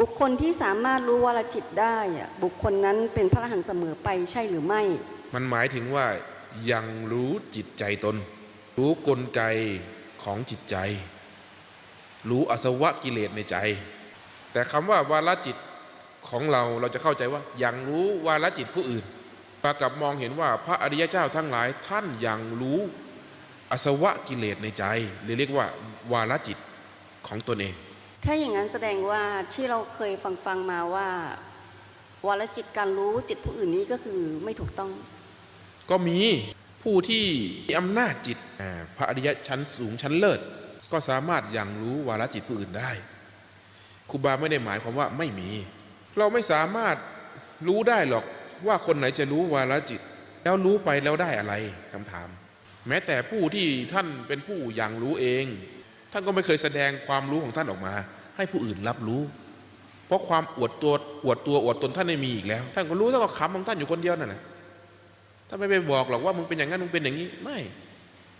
บุคคลที่สามารถรู้วรจิตได้อะบุคคลนั้นเป็นพระอรหันต์เสมอไปใช่หรือไม่ มันหมายถึงว่ายังรู้จิตใจตน รู้กลไกของจิตใจ รู้อสวะกิเลสในใจ แต่คำว่าวาลจิตของเราเราจะเข้าใจว่ายังรู้วาลจิตผู้อื่นปากับมองเห็นว่าพระอริยเจ้าทั้งหลายท่านยังรู้อสวะกิเลสในใจหรือเรียกว่าวาลจิตของตนเอง ถ้าอย่างนั้นแสดงว่าที่เราเคยฟังฟังมาว่าวรจิตการรู้จิตผู้อื่นนี้ก็คือไม่ถูกต้อง ก็มีผู้ที่มีอำนาจจิตพระอริยะชั้นสูงชั้นเลิศ ก็สามารถยังรู้วาลจิตผู้อื่นได้ครูบาไม่ได้หมายความว่าไม่มี เราไม่สามารถรู้ได้หรอกว่าคนไหนจะรู้วาลจิต แล้วรู้ไปแล้วได้อะไรคำถาม แม้แต่ผู้ที่ท่านเป็นผู้ยังรู้เอง ท่านก็ไม่เคยแสดงความรู้ของท่านออกมา ให้ผู้อื่นรับรู้ เพราะความอวดตัวอวดตัวอวดตนท่านไม่มีอีกแล้ว ท่านก็รู้ท่านก็คำของท่านอยู่คนเดียวนั่นแหละท่านไม่ไปบอกหรอกว่ามึงเป็นอย่างนั้นมึงเป็นอย่างนี้ไม่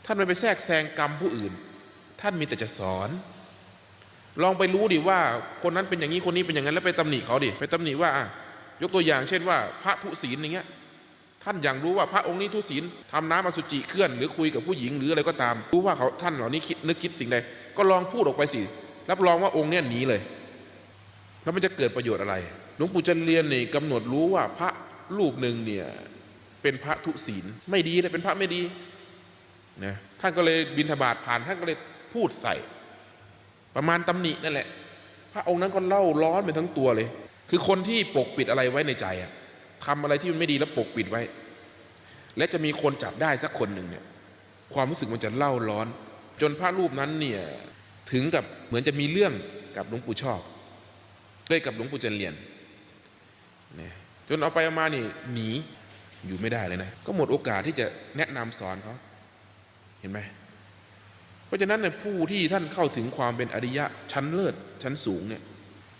ท่านไม่ไปแทรกแซงกรรมผู้อื่น ท่านมีแต่จะสอน ลองไปรู้ดิว่า คนนั้นเป็นอย่างนี้คนนี้เป็นอย่างนั้นแล้วไปตำหนิเขาดิไปตำหนิว่า ยกตัวอย่างเช่นว่า พระทุศีลอย่างเงี้ย ท่านอย่างรู้ว่าพระองค์นี้ทุศีลทำน้ำอสุจิเคลื่อนหรือคุยกับผู้หญิงหรืออะไรก็ตาม รู้ว่าเขาท่านเหล่านี้คิดนึกคิดสิ่งใด ก็ลองพูดออกไปสิ รับรองว่าองค์เนี้ยหนีเลย แล้วมันจะเกิดประโยชน์อะไร หลวงปู่จันเรียนนี่กำหนดรู้ว่าพระรูปหนึ่งเนี่ยเป็นพระทุศีลไม่ดีเลยเป็นพระไม่ดีนะท่านก็เลยบินทบาทผ่านท่านก็เลยพูดใส่ ประมาณตำหนินั่นแหละ พระองค์นั้นก็เล่าร้อนไปทั้งตัวเลย คือคนที่ปกปิดอะไรไว้ในใจอะ ทำอะไรที่มันไม่ดีแล้วปกปิดไว้ และจะมีคนจับได้สักคนหนึ่งเนี่ยความรู้สึกมันจะเล่าร้อน จนพระรูปนั้นเนี่ยถึงกับเหมือนจะมีเรื่องกับหลวงปู่ชอบด้วยกับหลวงปู่จันเรียนเนี่ยจนเอาไปเอามานี่หนีอยู่ไม่ได้เลยนะ ก็หมดโอกาสที่จะแนะนำสอนเขาเห็นไหมเพราะฉะนั้นเนี่ยผู้ที่ท่านเข้าถึงความเป็นอริยะชั้นเลิศชั้นสูงเนี่ย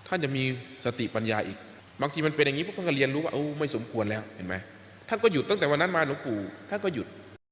ท่านจะมีสติปัญญาอีก บางทีมันเป็นอย่างนี้พวกท่านก็เรียนรู้ว่าโอ้ไม่สมควรแล้วเห็นไหมท่านก็หยุดตั้งแต่วันนั้นมาหลวงปู่ท่านก็หยุด